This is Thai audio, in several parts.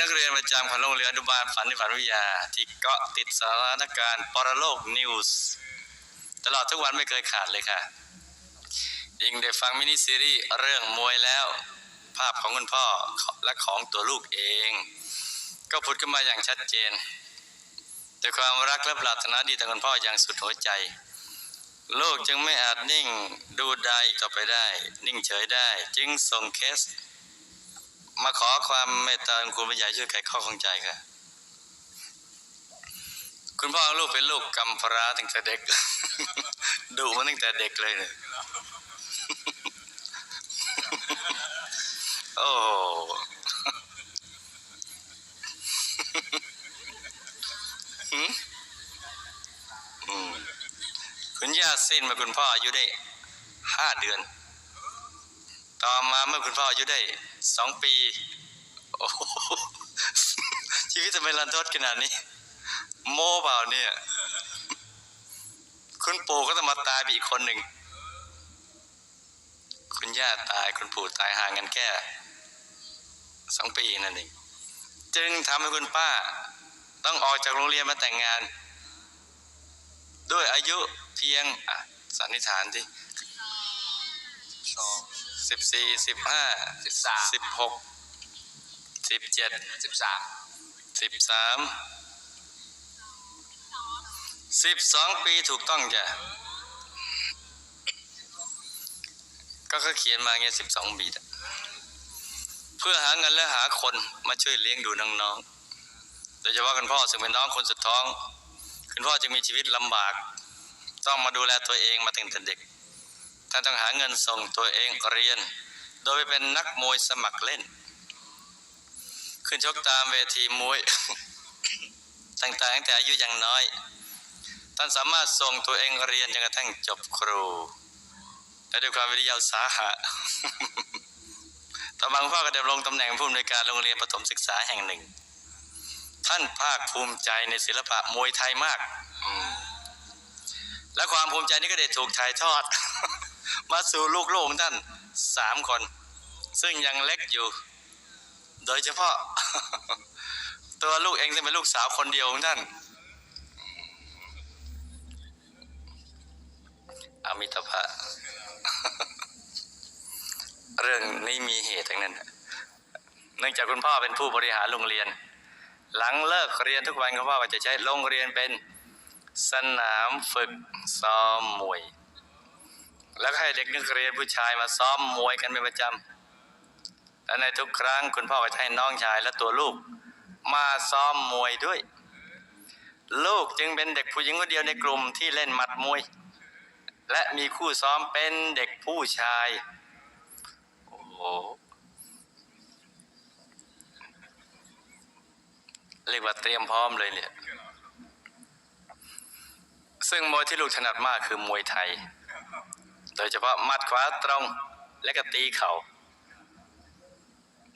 นักเรียนประจำของโรงเรียนอนุบาลฝันในฝันวิทยา ที่เกาะติดสถานการณ์ปรโลกนิวส์ตลอดทุกวันไม่เคยขาดเลยค่ะ ยิ่งได้ฟังมินิซีรีส์เรื่องมวยแล้ว ภาพของคุณพ่อและของตัวลูกเอง ก็ผุดขึ้นมาอย่างชัดเจนด้วยความรักและปรารถนาดีต่อคุณพ่ออย่างสุดหัวใจโลกจึงไม่อาจนิ่งดูได้กต่อไปได้ นิ่งเฉยได้ จึงส่งเคส มาขอความเมตตาของคุณผู้ใหญ่ช่วยไขข้อข้องใจค่ะ คุณพ่อลูกเป็นลูกกำพร้าตั้งแต่เด็ก ดูมาตั้งแต่เด็กเลยเนี่ยโอ้คุณย่าสิ้นมาคุณพ่ออายุได้ห้าเดือน ต่อมาเมื่อคุณพ่ออายุได้สองปีโอ้ชีวิตทำไมรันทดขนาดนี้ โม่เปล่าเนี่ย คุณปู่ก็ต้องมาตายไปอีกคนหนึ่ง คุณย่าตายคุณปู่ตายห่างกันแค่สองปีนั่นเองจึงทำให้คุณป้า ต้องออกจากโรงเรียนมาแต่งงาน ด้วยอายุเพียงสันนิษฐานที่สอง สิบสี่สิบห้าสิบสามสิบหกสิบเจ็ดสิบสามสิบสามสิบสองปีถูกต้องจ้ะก็เขาเขียนมาเงี้ยสิบสองปีอะเพื่อหาเงินและหาคนมาช่วยเลี้ยงดูน้องๆโดยเฉพาะคุณพ่อซึ่งเป็นน้องคนสุดท้อง คุณพ่อจึงมีชีวิตลำบาก ต้องมาดูแลตัวเองมาตั้งแต่เด็ก ท่านต้องหาเงินส่งตัวเองเรียน โดยไปเป็นนักมวยสมัครเล่น ขึ้นชกตามเวทีมวย ต่างๆตั้งแต่อายุยังน้อย ท่านสามารถส่งตัวเองเรียนจนกระทั่งจบครู และด้วยความวิริยะสาหะต่อมาพ่อก็ดำรงตำแหน่งผู้อำนวยการโรงเรียนประถมศึกษาแห่งหนึ่ง ท่านภาคภูมิใจในศิลปะมวยไทยมาก และความภูมิใจนี้ก็ได้ถูกถ่ายทอด มาสู่ลูกๆของท่านสามคน ซึ่งยังเล็กอยู่ โดยเฉพาะ ตัวลูกเองซึ่เป็นลูกสาวคนเดียวของท่านอมิตภะเรื่องนี้มีเหตุทั้งนั้น เนื่องจากคุณพ่อเป็นผู้บริหารโรงเรียน หลังเลิกเรียนทุกวันคุณพ่อก็จะใช้โรงเรียนเป็นสนามฝึกซ้อมมวย แล้วก็ให้เด็กนักเรียนผู้ชายมาซ้อมมวยกันเป็นประจำและในทุกครั้งคุณพ่อก็จะให้น้องชายและตัวลูก มาซ้อมมวยด้วย ลูกจึงเป็นเด็กผู้หญิงคนเดียวในกลุ่มที่เล่นหมัดมวย และมีคู่ซ้อมเป็นเด็กผู้ชาย โอ้โหเรียกว่าเตรียมพร้อมเลยเนี่ย ซึ่งมวยที่ลูกถนัดมากคือมวยไทย โดยเฉพาะมัดขวาตรงและก็ตีเข่า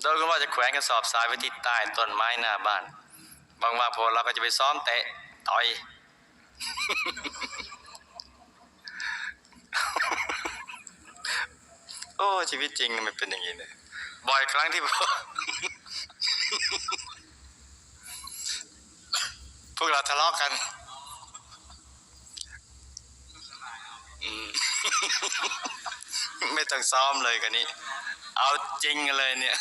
โดยคุณว่าจะแขวนกระสอบทรายไว้ที่ใต้ต้นไม้หน้าบ้าน บางว่าพอเราก็จะไปซ้อมเตะต่อย โอ้ชีวิตจริงมันเป็นอย่างนี้เลยบ่อยครั้งที่พพวกเราทะเลาะกัน อืม ไม่ต้องซ้อมเลยกันนี้ เอาจริงเลยเนี่ย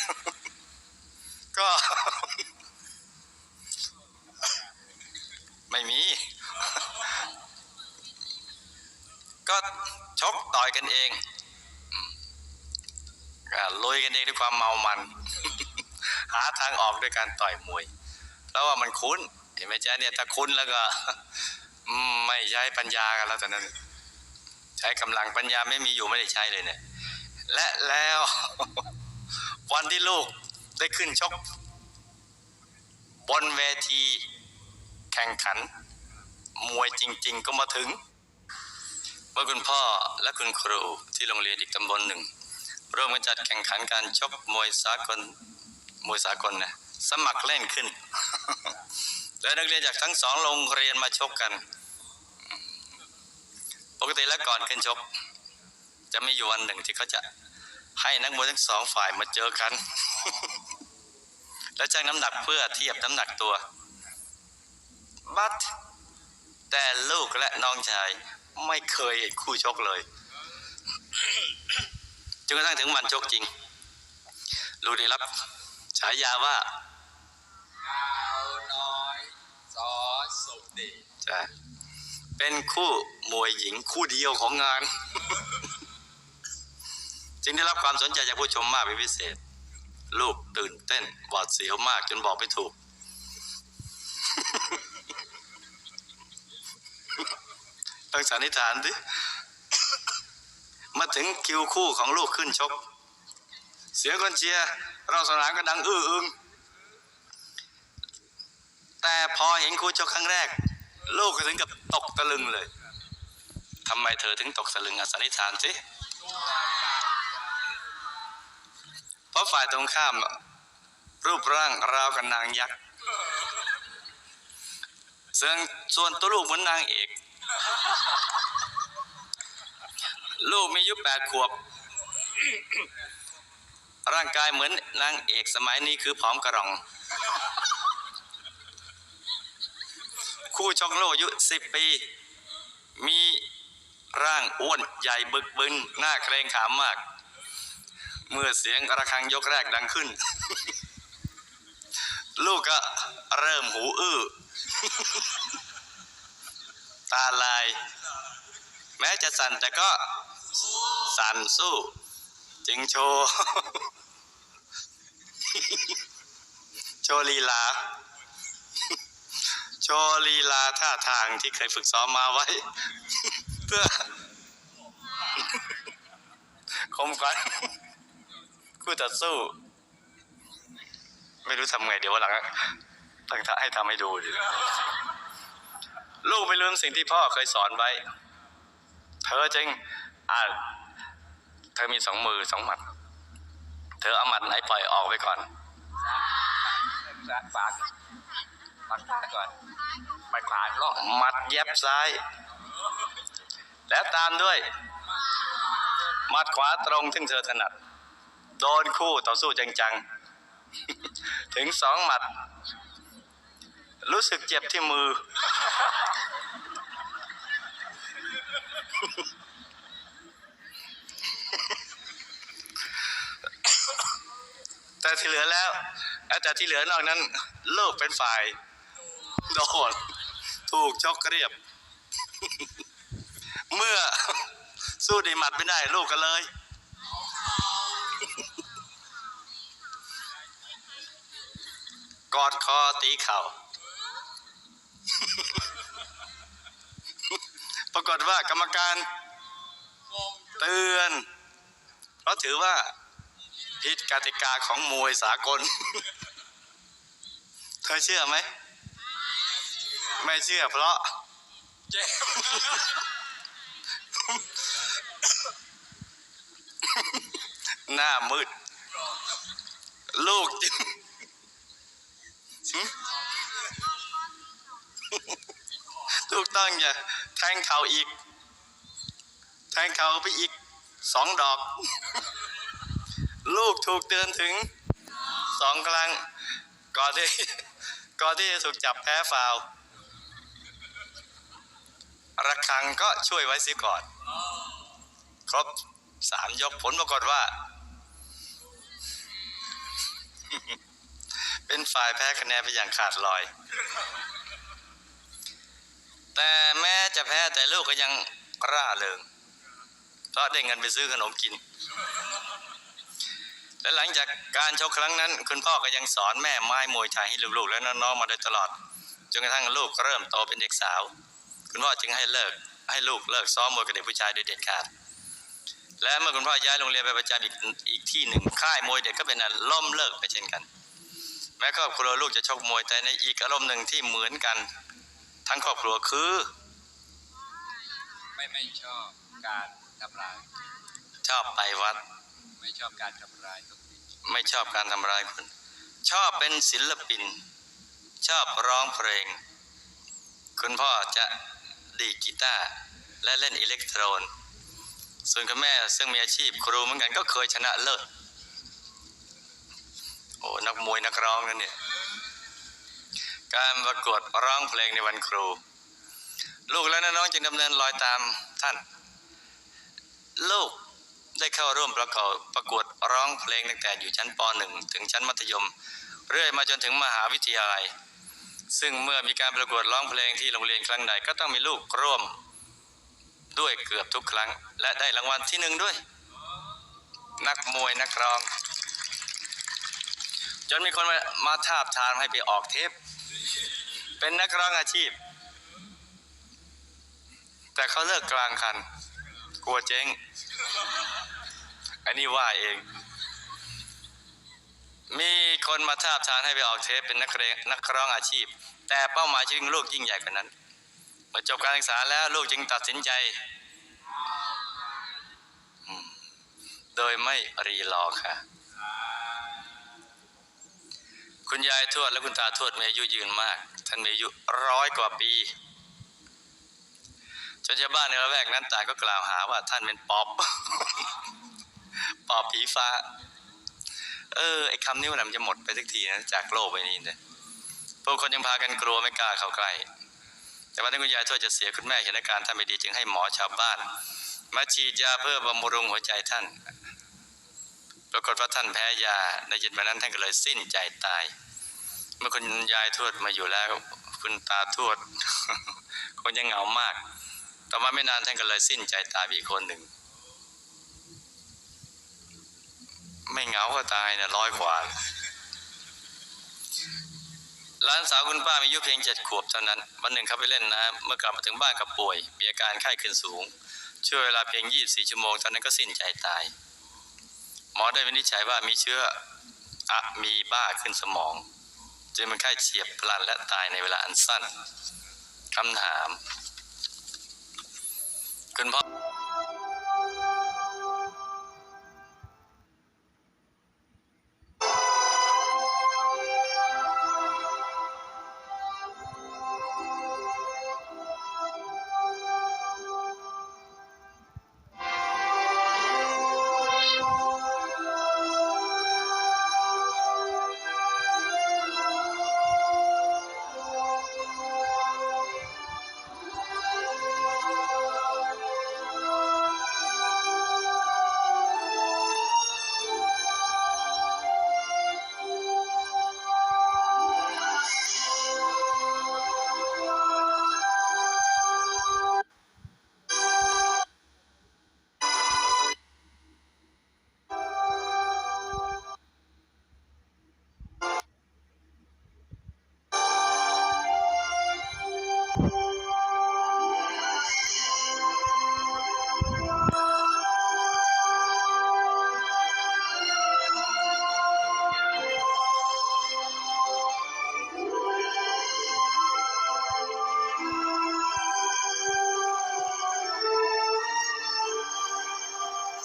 ก็ ไม่มี ก็ชกต่อยกันเองอืมก็ลุยกันเองด้วยความเมามัน หาทางออกด้วยการต่อยมวย เพราะว่ามันคุ้น เห็นไหมจ๊ะเนี่ยถ้าคุ้นแล้วก็ ไม่ใช้ปัญญากันแล้วแตอนนั้น ใช้กำลังปัญญาไม่มีอยู่ไม่ได้ใช้เลยเนี่ย และแล้ววันที่ลูกได้ขึ้นชก บนเวที แข่งขัน มวยจริง ๆ ก็มาถึงเมื่อคุณพ่อและคุณครูที่โรงเรียนอีกตำบลหนึ่ง ร่วมกันจัดแข่งขันการชกมวยสากลมวยสากลนะสมัครเล่นขึ้น และนักเรียนจากทั้งสองโรงเรียนมาชกกัน ปกติแล้วก่อนขึ้นชก จะมีอยู่วันหนึ่งที่เขาจะให้นักมวยทั้งสองฝ่ายมาเจอกัน และชั่งน้ำหนักเพื่อเทียบน้ำหนักตัว บัตแต่ลูกและน้องชายไม่เคยเห็นคู่ชกเลยจนกระทั่งถึงวันชกจริง ลูกได้รับฉายาว่าดาวน้อยซอสุดีจะ เป็นคู่มวยหญิงคู่เดียวของงาน จึงได้รับความสนใจจากผู้ชมมากเป็นพิเศษ ลูกตื่นเต้นหวาดเสียวมากจนบอกไม่ถูก ต้องสันนิษฐานดิมาถึงคิวคู่ของลูกขึ้นชก เสียงคนเชียร์เราสนามก็ดังอื้ออึงแต่พอเห็นคู่ชกครั้งแรก ลูกถึงกับตกตะลึงเลยทำไมเธอถึงตกตะลึงอะสันนิษฐานสิเพราะฝ่ายตรงข้าม รูปร่างราวกับนางยักษ์ส่วนส่วนตัวลูกเหมือนนางเอก ลูกมีอายุแปดขวบ ร่างกายเหมือนนางเอกสมัยนี้คือผอมกระรอง คู่ชกโลกอายุสิบปี มีร่างอ้วนใหญ่บึกบึนหน้าเกรงขามมาก เมื่อเสียงระฆังยกแรกดังขึ้น ลูกก็เริ่มหูอื้อ ตาลาย แม้จะสั่นแต่ก็สั่นสู้จึงโชว์ โชว์ลีลา โชว์ลีลาท่าทางที่เคยฝึกซ้อมมาไว้เพื่อคมกันคู่ต่อสู้ ไม่รู้ทำไงเดี๋ยววันหลังตั้งท่าให้ทำให้ดูดิลูกไม่ลืมสิ่งที่พ่อเคยสอนไว้ เธอจริงอ่าเธอมีสองมือสองหมัด เธอเอาหมัดไหนปล่อยออกไปก่อน ซ้ายฝาปัดขวาก่อนปัดขวาลอกหมัดแยบซ้าย แล้วตามด้วยหมัดขวาตรงซึ่งเธอถนัด โดนคู่ต่อสู้จังๆ ถึงสองหมัด รู้สึกเจ็บที่มือ แต่ที่เหลือแล้วแต่ที่เหลือนอกนั้นลูกเป็นฝ่าย โดนถูกชกเรียบ เมื่อสู้ดีหมัดไม่ได้ลูกก็เลยกอดคอตีเข่า ปรากฏว่ากรรมการเตือนเพราะถือว่าผิดกติกาของมวยสากล เธอเชื่อไหม ไม่เชื่อเพราะเจ็บหน้ามืด ลูกจึงถูกต้องอย่าแทงเขาอีก แทงเขาไปอีกสองดอก ลูกถูกเตือนถึงสองครั้งก่อนที่ก่อนที่จะถูกจับแพ้ฟาว ระฆังก็ช่วยไว้สียก่อน ครบสามยกผลปรากฏว่า เป็นฝ่ายแพ้คะแนนไปอย่างขาดลอย แต่แม้จะแพ้แต่ลูกก็ยังร่าเริงเพราะได้เงินไปซื้อขนมกิน และหลังจากการชกครั้งนั้น คุณพ่อก็ยังสอนแม่ไม้มวยไทยให้ลูกๆ และน้องๆมาโดยตลอดจนกระทั่งลูกเริ่มโตเป็นเด็กสาว คุณพ่อจึงให้เลิกให้ลูกเลิกซ้อมมวยกับเด็กผู้ชายโดยเด็ดขาด และเมื่อคุณพ่อย้ายโรงเรียนไปประจำอีกอีกที่หนึ่งค่ายมวยเด็กก็เป็นอันล่มเลิกไปเช่นกัน แม้ครอบครัวลูกจะชกมวยแต่ในอีกอารมณ์หนึ่งที่เหมือนกัน ทั้งครอบครัวคือ ไม่ไม่ชอบการทำร้ายชอบไปวัด ไม่ชอบการทำร้ายทุกทีไม่ชอบการทำร้ายคนชอบเป็นศิลปิน ชอบร้องเพลง คุณพ่อจะ ดีดกีตาร์และเล่นอิเล็กโทรน ส่วนคุณแม่ซึ่งมีอาชีพครูเหมือนกันก็เคยชนะเลิศโอ้นักมวยนักร้องนั่นเนี่ย การประกวดร้องเพลงในวันครู ลูกและน้องๆจึงดำเนินรอยตามท่าน ลูกได้เข้าร่วมประกอบประกวดร้องเพลงตั้งแต่อยู่ชั้นป .1 ถึงชั้นมัธยม เรื่อยมาจนถึงมหาวิทยาลัย ซึ่งเมื่อมีการประกวดร้องเพลงที่โรงเรียนครั้งใดก็ต้องมีลูกร่วมด้วยเกือบทุกครั้ง และได้รางวัลที่หนึ่งด้วย นักมวยนักร้อง จนมีคนมามาทาบทามให้ไปออกเทป เป็นนักร้องอาชีพ แต่เขาเลิกกลางคัน กลัวเจ๊งอันนี้ว่าเอง มีคนมาทาบทามให้ไปออกเทปเป็นนักเรงนักร้องอาชีพ แต่เป้าหมายชีวิตของลูกยิ่งใหญ่กว่านั้นเมื่อจบการศึกษาแล้วลูกจึงตัดสินใจ โดยไม่รีรอค่ะ คุณยายทวดและคุณตาทวดมีอายุยืนมาก ท่านมีอายุร้อยกว่าปีจนชาวบ้านในละแวกนั้นต่างก็กล่าวหาว่าท่านเป็นปอบ ปอบผีฟ้า เออไอ้คำนี้มันจะหมดไปสักทีนะจากโลกใบนี้เนี่ยพวกคนยังพากันกลัวไม่กล้าเข้าใกล้ แต่วันที่คุณยายทวดจะเสียคุณแม่เห็นอาการท่านไม่ดีจึงให้หมอชาวบ้าน มาฉีดยาเพื่อบำรุงหัวใจท่าน ปรากฏว่าท่านแพ้ยาในเย็นวันนั้นท่านก็เลยสิ้นใจตาย เมื่อคุณยายทวดมาอยู่แล้ว คุณตาทวดคงยังเหงามาก ต่อมาไม่นานท่านก็เลยสิ้นใจตายอีกคนหนึ่ง ไม่เหงาก็ตายนะร้อยกว่าหลานสาวคุณป้ามีอายุเพียงเจ็ดขวบเท่านั้น วันหนึ่งเขาไปเล่นน้ำเมื่อกลับมาถึงบ้านกับป่วย มีอาการไข้ขึ้นสูง ช่วยเวลาเพียง24ชั่วโมงตอนนั้นก็สิ้นใจตาย หมอได้วินิจฉัยว่ามีเชื้ออะมีบ้าขึ้นสมองจึงเป็นไข้เฉียบพลันและตายในเวลาอันสั้นคำถามคุณพ่อ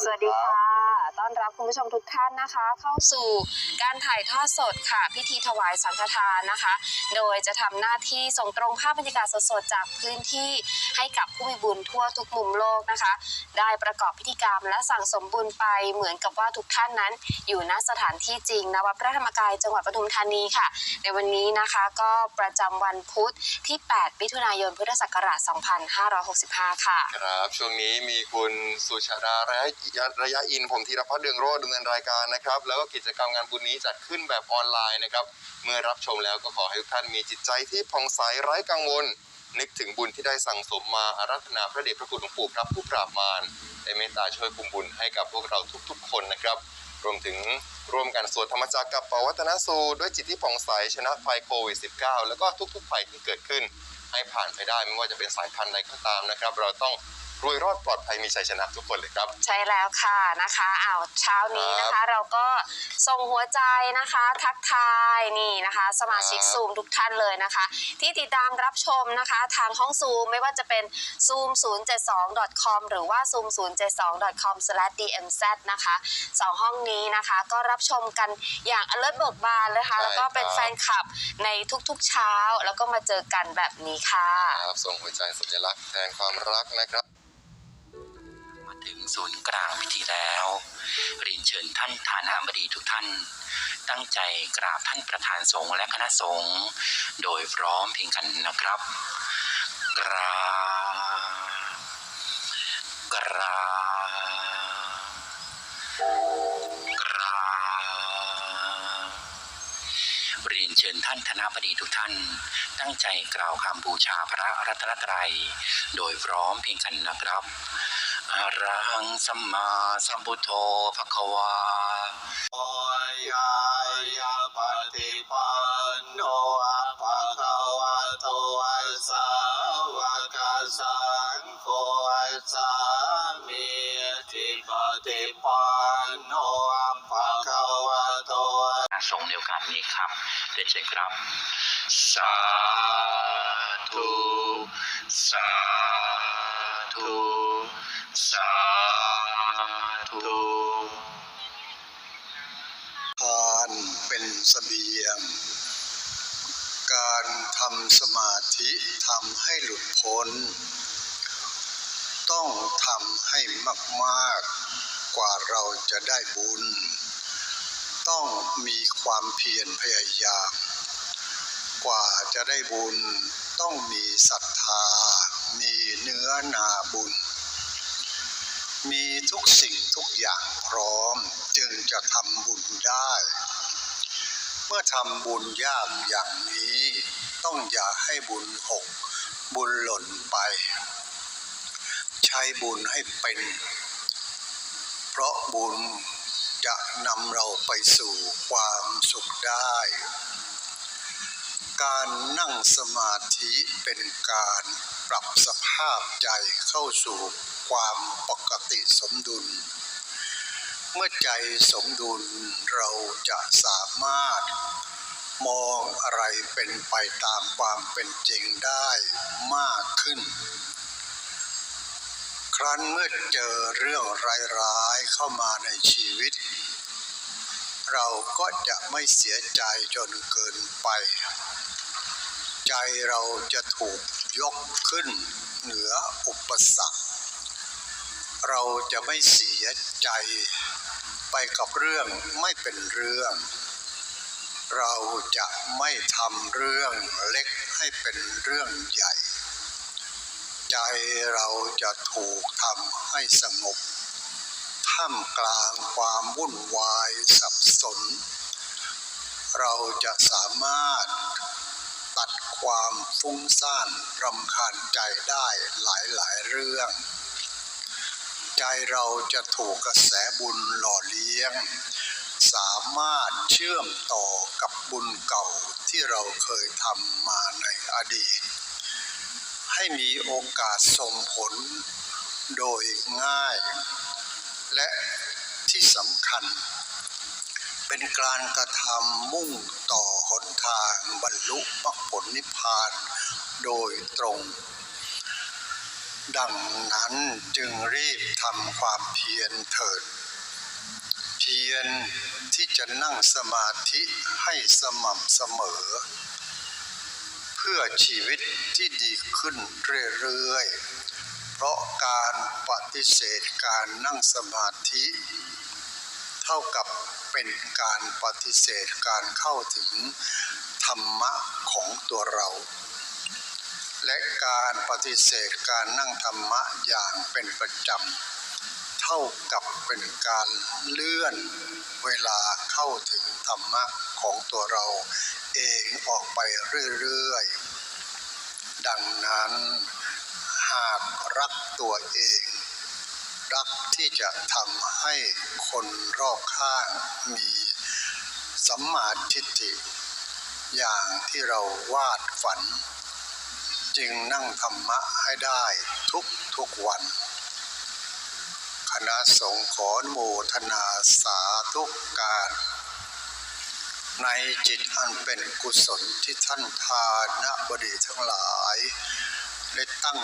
สวัสดีค่ะ ต้อนรับคุณผู้ชมทุกท่านนะคะ เข้าสู่การถ่ายทอดสดค่ะ พิธีถวายสังฆทานนะคะ โดยจะทำหน้าที่ส่งตรงภาพบรรยากาศสดๆจากพื้นที่ให้กับผู้มีบุญทั่วทุกมุมโลกนะคะ ได้ประกอบพิธีกรรมและสั่งสมบุญไปเหมือนกับว่าทุกท่านนั้น อยู่ณสถานที่จริงณวัดพระธรรมกายจังหวัดปทุมธานีค่ะ ในวันนี้นะคะก็ประจำวันพุธที่ 8 มิถุนายนพุทธศักราช 2565 ค่ะ ครับ ช่วงนี้มีคุณสุชาดาระยะระยะอินผมธีรพัฒน์เดืองโรจน์ดำเนินรายการนะครับ แล้วก็กิจกรรมงานบุญนี้จัดขึ้นแบบออนไลน์นะครับ เมื่อรับชมแล้วก็ขอให้ทุกท่านมีจิตใจที่ผ่องใสไร้กังวล นึกถึงบุญที่ได้สั่งสมมาอารัธนาพระเดชพระคุณหลวงปู่พระผู้ปราบมารได้เมตตาช่วยคุมบุญให้กับพวกเราทุกๆ คนนะครับรวมถึงร่วมกันสวดธรรมจักรกับปวัตนสูด้วยจิตที่ผ่องใสชนะภัยโควิด -19 แล้วก็ทุกๆภัยที่เกิดขึ้น ให้ผ่านไปได้ไม่ว่าจะเป็นสายพันธุ์ใดก็ตามนะครับ เราต้อง รวยรอดปลอดภัยมีชัยชนะทุกคนเลยครับ ใช่แล้วค่ะนะคะอ้าวเช้านี้นะคะเราก็ส่งหัวใจนะคะ ทักทายนี่นะคะ สมาชิกครับ ซูมทุกท่านเลยนะคะ ที่ติดตามรับชมนะคะ ทางห้องซูมไม่ว่าจะเป็น zoom 0 7 2 com หรือว่า zoom 0 7 2 com dmz นะคะสองห้องนี้นะคะก็รับชมกันอย่าง alert เบิกบานเลยค่ะใช่แล้วก็เป็นครับแฟนคลับในทุกๆเช้า แล้วก็มาเจอกันแบบนี้ค่ะ ครับส่งหัวใจสัญลักษณ์แทนความรักนะครับมา ถึงศูนย์กลางพิธีแล้วเรียนเชิญท่านฐานะบดีทุกท่าน ตั้งใจกราบท่านประธานสงฆ์และคณะสงฆ์โดยพร้อมเพียงกันนะครับ กราบกราบกราบเรียนเชิญท่านคณะบดีทุกท่าน ตั้งใจกล่าวคำบูชาพระรัตนตรัย โดยพร้อมเพียงกันนะครับ อะระหังสัมมาสัมพุทโธภควายายาปฏิปันโนอะภะคะวะโตอะสาวกสังโฆอะสามีจิปฏิปันโนอะภะคะวะโตอะสงฆ์ในโอกาสนี้ครับเรียนเชิญครับ สาธุ สาธุ สาธุทานเป็นเสบียง การทำสมาธิทำให้หลุดพ้น ต้องทำให้มากๆ กว่าเราจะได้บุญ ต้องมีความเพียรพยายาม กว่าจะได้บุญต้องมีศรัทธา มีเนื้อนาบุญ ทุกสิ่งทุกอย่างพร้อมจึงจะทำบุญได้ เมื่อทำบุญยากอย่างนี้ ต้องอย่าให้บุญหก บุญหล่นไป ใช้บุญให้เป็น เพราะบุญจะนำเราไปสู่ความสุขได้ การนั่งสมาธิเป็นการปรับสภาพใจเข้าสู่ ความปกติสมดุล เมื่อใจสมดุลเราจะสามารถมองอะไรเป็นไปตามความเป็นจริงได้มากขึ้น ครั้นเมื่อเจอเรื่องร้ายๆเข้ามาในชีวิต เราก็จะไม่เสียใจจนเกินไป ใจเราจะถูกยกขึ้นเหนืออุปสรรค เราจะไม่เสียใจไปกับเรื่องไม่เป็นเรื่อง เราจะไม่ทำเรื่องเล็กให้เป็นเรื่องใหญ่ ใจเราจะถูกทำให้สงบท่ามกลางความวุ่นวายสับสน เราจะสามารถตัดความฟุ้งซ่านรำคาญใจได้หลายๆเรื่อง ใจเราจะถูกกระแสบุญหล่อเลี้ยง สามารถเชื่อมต่อกับบุญเก่าที่เราเคยทำมาในอดีต ให้มีโอกาสส่งผลโดยง่าย และที่สำคัญ เป็นการกระทำมุ่งต่อหนทางบรรลุมรรคผลนิพพานโดยตรง ดังนั้นจึงรีบทำความเพียรเถิด เพียรที่จะนั่งสมาธิให้สม่ำเสมอ เพื่อชีวิตที่ดีขึ้นเรื่อยๆ เพราะการปฏิเสธการนั่งสมาธิ เท่ากับเป็นการปฏิเสธการเข้าถึงธรรมะของตัวเรา และการปฏิเสธการนั่งธรรมะอย่างเป็นประจำ เท่ากับเป็นการเลื่อนเวลาเข้าถึงธรรมะของตัวเราเองออกไปเรื่อยๆ ดังนั้นหากรักตัวเอง รักที่จะทำให้คนรอบข้างมีสัมมาทิฏฐิอย่างที่เราวาดฝัน จึงนั่งธรรมะให้ได้ทุกทุกวัน คณะสงฆ์ขอนโมทนาสาธุการ ในจิตอันเป็นกุศลที่ท่านทานบดีทั้งหลาย ได้ตั้ง